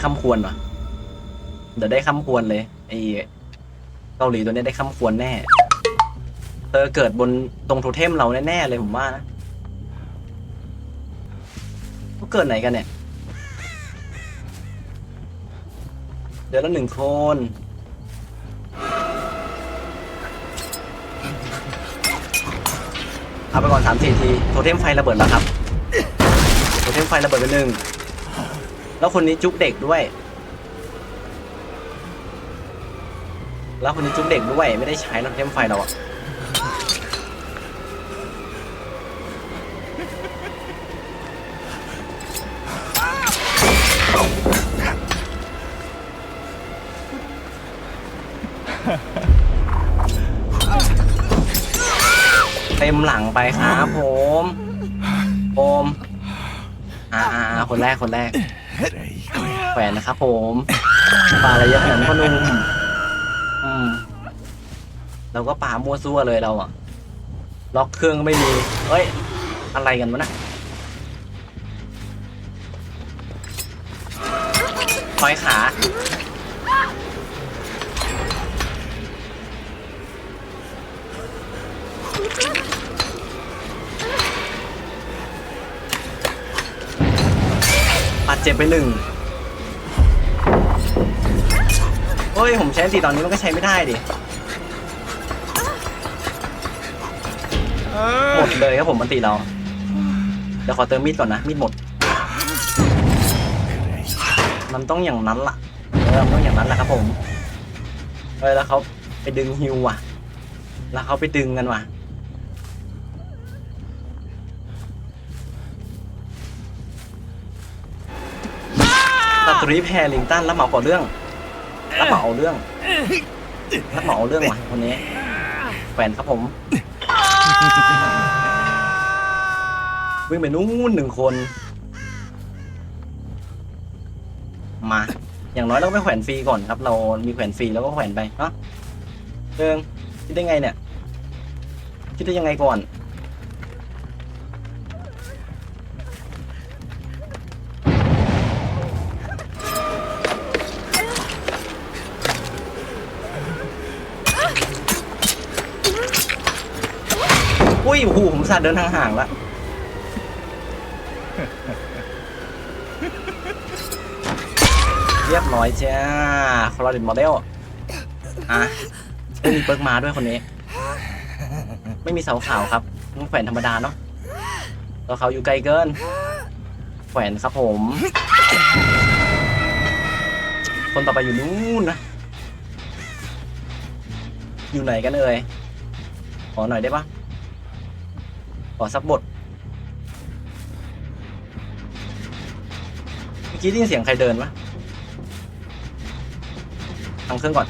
ข้ามควรวะเดี๋ยวได้ข้ามควรเลยไอ้เกาหลีตัวเนี้ยได้ข้ามควรแน่เธอเกิดบนตรงโทเทมเราแน่ๆเลยผมว่านะเขาเกิดไหนกันเนี่ย เดี๋ยวละหนึ่งคนเอาไปก่อนสามสี่ที โทเทมไฟระเบิดแล้วครับ โทเทมไฟระเบิดไปหนึ่ง แล้วคนนี้จุ๊กเด็กด้วย แล้วคนนี้จุ๊กเด็กด้วยไม่ได้ใช้โทเทมไฟเราอะเต็มหลังไปครับผมโอมอ่าอ่าอ่าคนแรกคนแรก แขวนนะครับผมปลาอะไรเยอะขนาดนั้นพ่อหนุ่มอืมเราก็ปลามั่วซั่วเลยเราอะล็อกเครื่องก็ไม่มีเฮ้ย อะไรกันวะนะคอยขาบาดเจ็บไปหนึ่ง เฮ้ย ผมใช้อันตีตอนนี้มันก็ใช้ไม่ได้ดิหมดเลยครับผมอันตีเรา เดี๋ยวขอเติมมีดก่อนนะ มีดหมด มันต้องอย่างนั้นล่ะเออมันต้องอย่างนั้นแหละครับผมเฮ้ยแล้วเขาไปดึงฮิวว่ะ แล้วเขาไปดึงกันว่ะสตรีแพรลิงตันรับเหมาก่อเรื่อง รับเหมาเอาเรื่องรับเหมาเอาเรื่องว่ะคนนี้ แฟนครับผม วิ่งไปนู้นหนึ่งคน มา อย่างน้อยเราก็ไปแขวนฟรีก่อนครับ เรามีแขวนฟรีแล้วก็แขวนไปเนาะเดิงคิดได้ไงเนี่ย คิดได้ยังไงก่อน อุ้ยโอ้โหผมสาดเดินทางห่างละเรียบร้อยจ้าคลอรินโมเดลอะไม่มีเปิร์กมาด้วยคนนี้ ไม่มีเสาขาวครับแขวนธรรมดาเนาะตัวเขาอยู่ไกลเกิน แขวนครับผม คนต่อไปอยู่นู่นนะ อยู่ไหนกันเอ่ยขอหน่อยได้ปะ ขอสักบท เมื่อกี้ได้ยินเสียงใครเดินวะทางเครื่องก่อน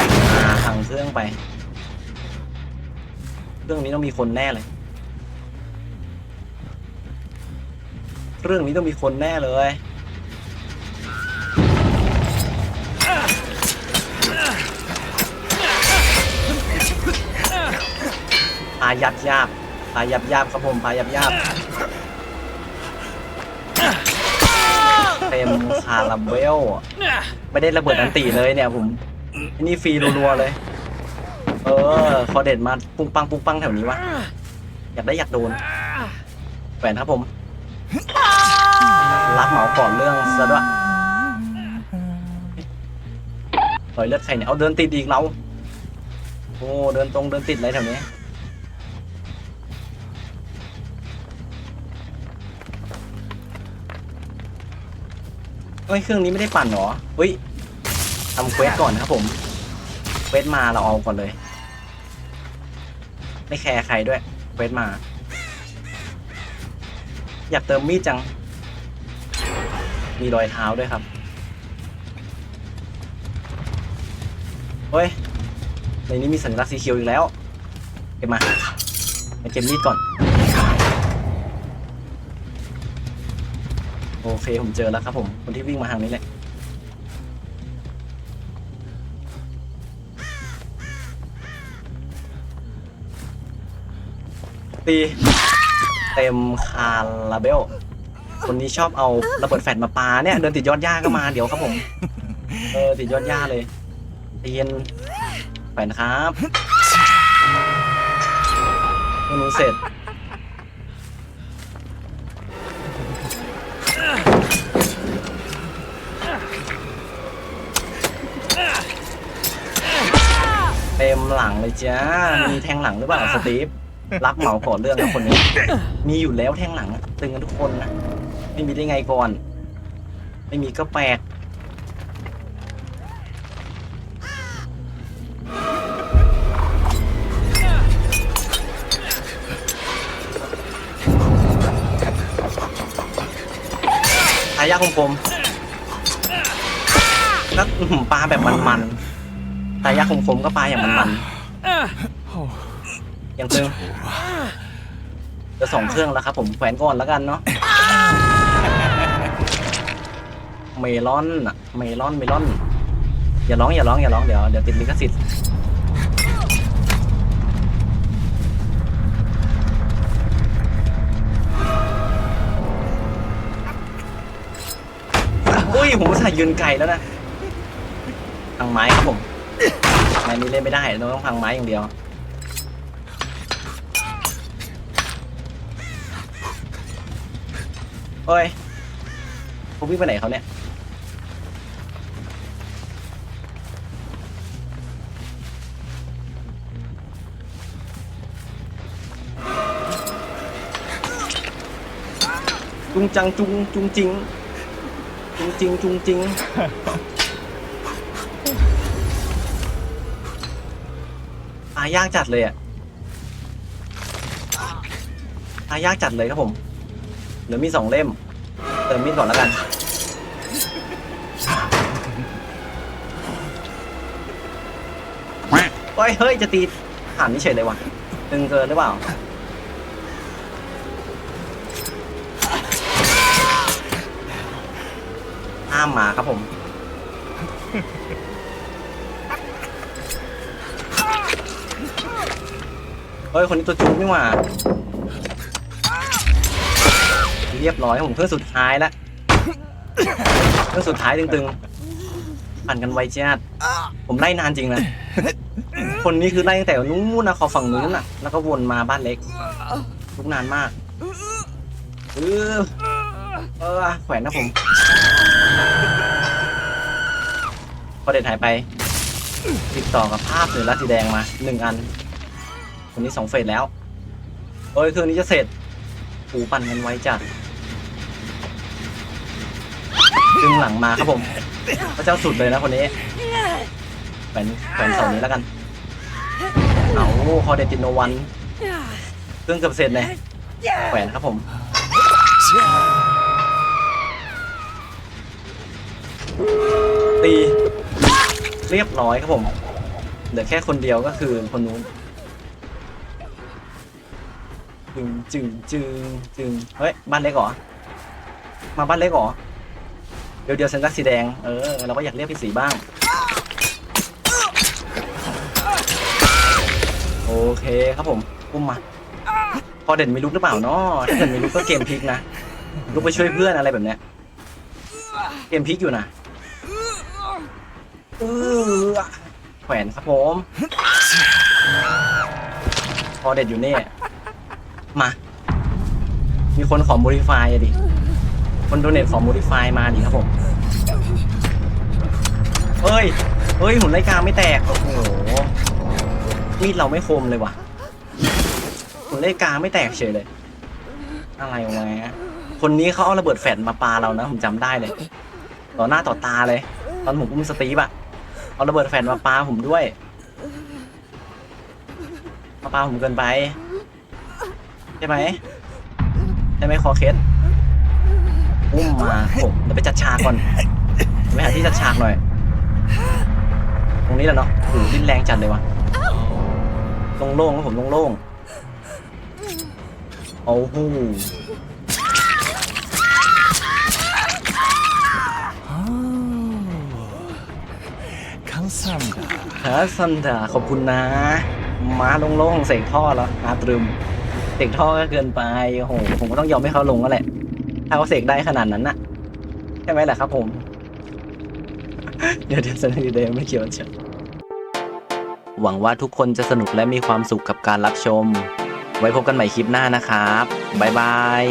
อ่าทางเครื่องไปเครื่องนี้ต้องมีคนแน่เลย เรื่องนี้ต้องมีคนแน่เลยพายับยาบ พายับยาบครับผมพายับยาบเต็มคาราเบลไม่ได้ระเบิดอันตีเลยเนี่ยผมนนี่ฟรีรัวๆเลย เออคอเด็ดมาปุ้งปังปุ้งปังแถวนี้วะอยากได้อยากโดนแหวนครับผม รับเหมาก่อนเรื่องซะด้วยถอยเลือดใครเนี่ยเอาเดินติดอีกเราโอ้เดินตรงเดินติดอะไรแถวนี้ เฮ้ยเครื่องนี้ไม่ได้ปั่นเหรอเฮ้ยทำเควสก่อนนะครับผมเควสมาเราเอาก่อนเลย ไม่แคร์ใครด้วยเควสมา อยากเติมมีดจัง มีรอยเท้าด้วยครับเฮ้ยในนี้มีสัญลักษณ์สีเขียวอีกแล้วเก็บมาไปเก็บมีดก่อน โอเคผมเจอแล้วครับผม คนที่วิ่งมาทางนี้แหละตีเต็มคาราเบล คนนี้ชอบเอาระเบิดแฟลชมาปาเนี่ย เดินติดยอดหญ้าก็มาเดี๋ยวครับผม เออติดยอดหญ้าเลยใจเย็นแขวนครับเมนูเสร็จ เลยจ้า มีแทงหลังหรือเปล่าสตีฟ รับเหมาก่อนเรื่องนะคนนี้ มีอยู่แล้วแทงหลังอะตึงกันทุกคนนะ ไม่มีได้ไงก่อน ไม่มีก็แปลกอายาคมคมๆแล้วอื้อหือปลาแบบมันๆตายาคมคมๆก็ปลาอย่างมันๆอ ย่างตึงจะสองเครื่องแล้วครับผมแขวนก่อนแล้วกันเนาะเมลอนอะเมลอนเมลอน อย่าร้องอย่าร้องอย่าร้องเดี๋ยวเดี๋ยวติดลิขสิทธิ์อุ้ยผมอุตส่ายืนไกลแล้วนะทางไม้ครับผม ม้นี้เล่นไม่ได้เราต้องทางไม้อย่างเดียวเฮ้ยผมวิ่งไปไหนเขาเนี่ยจุงจังจุงจุงจริงจุงจริงจุงจริงายากจัดเลยอะตายากจัดเลยครับผม เหลือมีสองเล่ม เติมมีดก่อนแล้วกันเฮ้ย เฮ้ย จะตีผ่านนี่เฉยเลยวะตึงเกินหรือเปล่า ห้ามมาครับผม เฮ้ย คนนี้ตัวจุกนี่หว่า เรียบร้อยผมเครื่องสุดท้ายแล้วเครื่องสุดท้ายตึงๆปั่นกันไวจัดผมไล่นานจริงนะ คนนี้คือไล่ตั้งแต่นู้นนะขอฝั่งนู้นน่ะ แล้วก็วนมาบ้านเล็กทุกนานมากเออเออแขวนนะผมพอเด็ดหายไป ติดต่อกับภาพหนือรัดสีแดงมาหนึ่งอันคนนี้สองเฟสแล้วโอ้ยครื่องนี้จะเสร็จปูปั่นกันไว้จัดดึงหลังมาครับผม พระเจ้าสุดเลยนะคนนี้แขวนแขวนเสานี้แล้วกันเอาคอเดติโนวันเครื่องเกือบเสร็จเลยแขวนครับผมตี เรียบร้อยครับผมเหลือแค่คนเดียวก็คือคนนู้นจึงจึงจึงจึงเฮ้ยบ้านเล็กเหรอมาบ้านเล็กเหรอเดี๋ยวเดี๋ยวเซนตักสีแดงเออเราก็อยากเรียกพี่สีบ้างโอเคครับผมอุ้มมาพอเด่นมีลุกหรือเปล่าเนาะถ้าเด่นมีลุกก็เกมพลิกนะลุกไปช่วยเพื่อนอะไรแบบเนี้ยเกมพลิกอยู่นะ เออแขวนครับผมพอเด็ดอยู่เนี่ยมา มีคนขอ modify อะดิ คนโดเนทขอ modify มาดิครับผมเฮ้ยเฮ้ยหุ่นไล่กาไม่แตก โอ้โห มีดเราไม่คมเลยว่ะหุ่นไล่กาไม่แตกเฉยเลย อะไรวะคนนี้เขาเอาระเบิดแฟลชมาปาเรานะ ผมจำได้เลย ต่อหน้าต่อตาเลย ตอนผมอุ้มสตีฟอะ เอาระเบิดแฟลชมาปาผมด้วยมาปาผมเกินไป ใช่ไหมใช่ไหมคอเคสอุ้มมาผมเดี๋ยวไปจัดฉากก่อนไปหาที่จัดฉากหน่อย ตรงนี้แหละเนาะโอ้โหดิ้นแรงจัดเลยวะโล่งๆครับผมโล่งๆโอ้โห ซันดาฮัสันดาขอบคุณนะ ม้าโล่งๆเสกท่อแล้วอาตรึมเสกท่อก็เกินไปโอ้โหผมก็ต้องยอมให้เขาลงก็แหละ ถ้าเขาเสกได้ขนาดนั้นน่ะ ใช่ไหมล่ะครับผม เดี๋ยวเดี๋ยวสนุกดีเดย์ไม่เกี่ยวเฉยหวังว่าทุกคนจะสนุกและมีความสุขกับการรับชม ไว้พบกันใหม่คลิปหน้านะครับ บ๊ายบาย